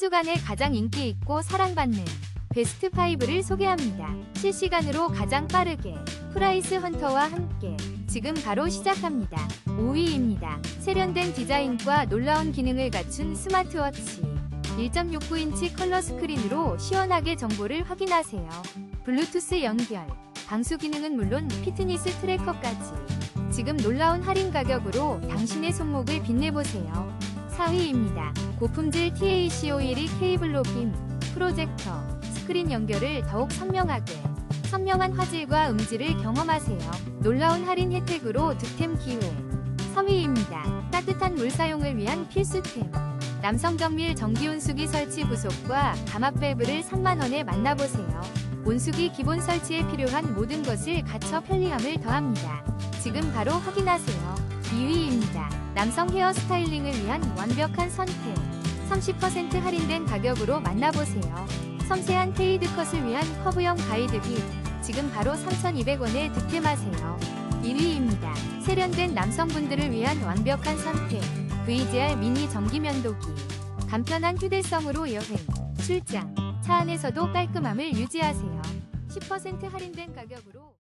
주간에 가장 인기 있고 사랑받는 베스트 5를 소개합니다. 실시간으로 가장 빠르게 프라이스 헌터와 함께 지금 바로 시작합니다. 5위입니다. 세련된 디자인과 놀라운 기능을 갖춘 스마트워치. 1.69인치 컬러 스크린으로 시원하게 정보를 확인하세요. 블루투스 연결, 방수 기능은 물론 피트니스 트래커까지. 지금 놀라운 할인 가격으로 당신의 손목을 빛내보세요. 4위입니다. 고품질 TAC51이 케이블로 빔, 프로젝터, 스크린 연결을 더욱 선명하게. 선명한 화질과 음질을 경험하세요. 놀라운 할인 혜택으로 득템 기회. 3위입니다. 따뜻한 물 사용을 위한 필수템. 남성 정밀 전기 온수기 설치 부속과 감압 밸브를 3만원에 만나보세요. 온수기 기본 설치에 필요한 모든 것을 갖춰 편리함을 더합니다. 지금 바로 확인하세요. 2위입니다. 남성 헤어 스타일링을 위한 완벽한 선택. 30% 할인된 가격으로 만나보세요. 섬세한 페이드 컷을 위한 커브형 가이드비. 지금 바로 3,200원에 득템하세요. 1위입니다. 세련된 남성분들을 위한 완벽한 선택. VGR 미니 전기 면도기. 간편한 휴대성으로 여행, 출장, 차 안에서도 깔끔함을 유지하세요. 10% 할인된 가격으로